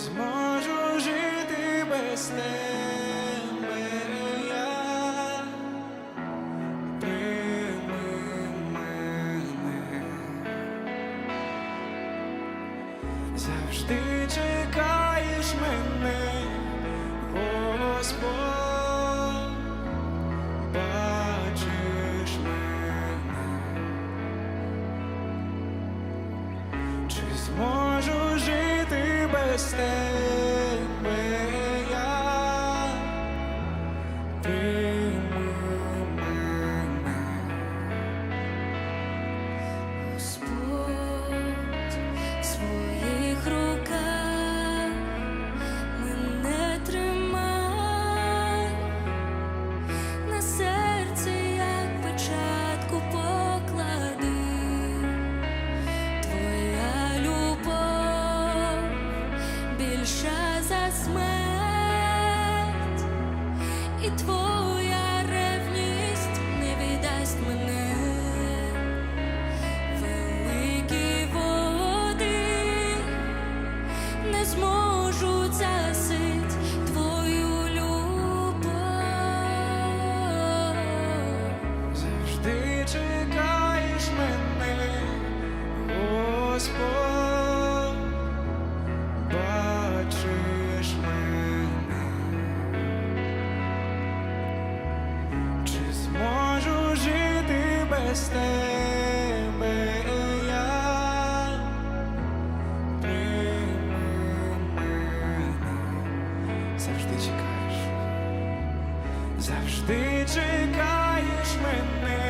зможу жити без тебе я. Прийми мене завжди чекаю. і твоя ревність не віддасть мене, великі води не зможуть засити. через тебе я Тримай мене, завжди чекаєш, завжди чекаєш мене.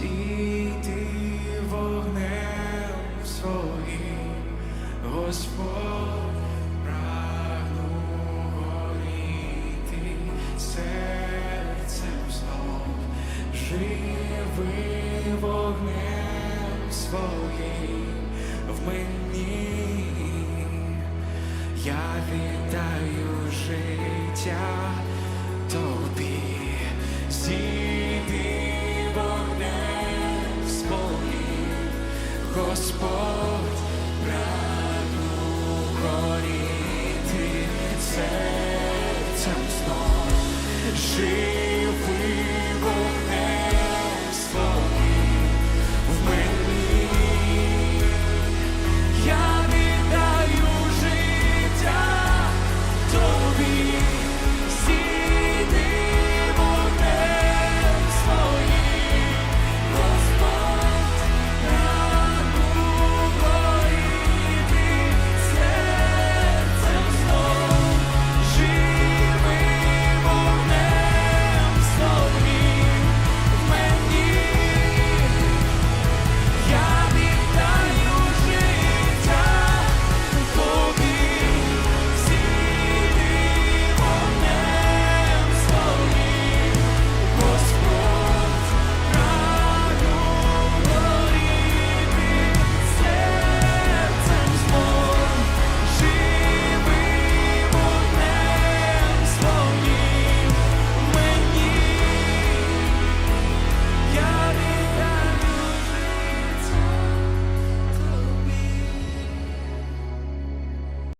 світи вогнем своїм, Господь прагну серцем знов, живи вогнем своїм в мені, я віддаю життя тобі, зійди. Господь прагну горіти серцем знов.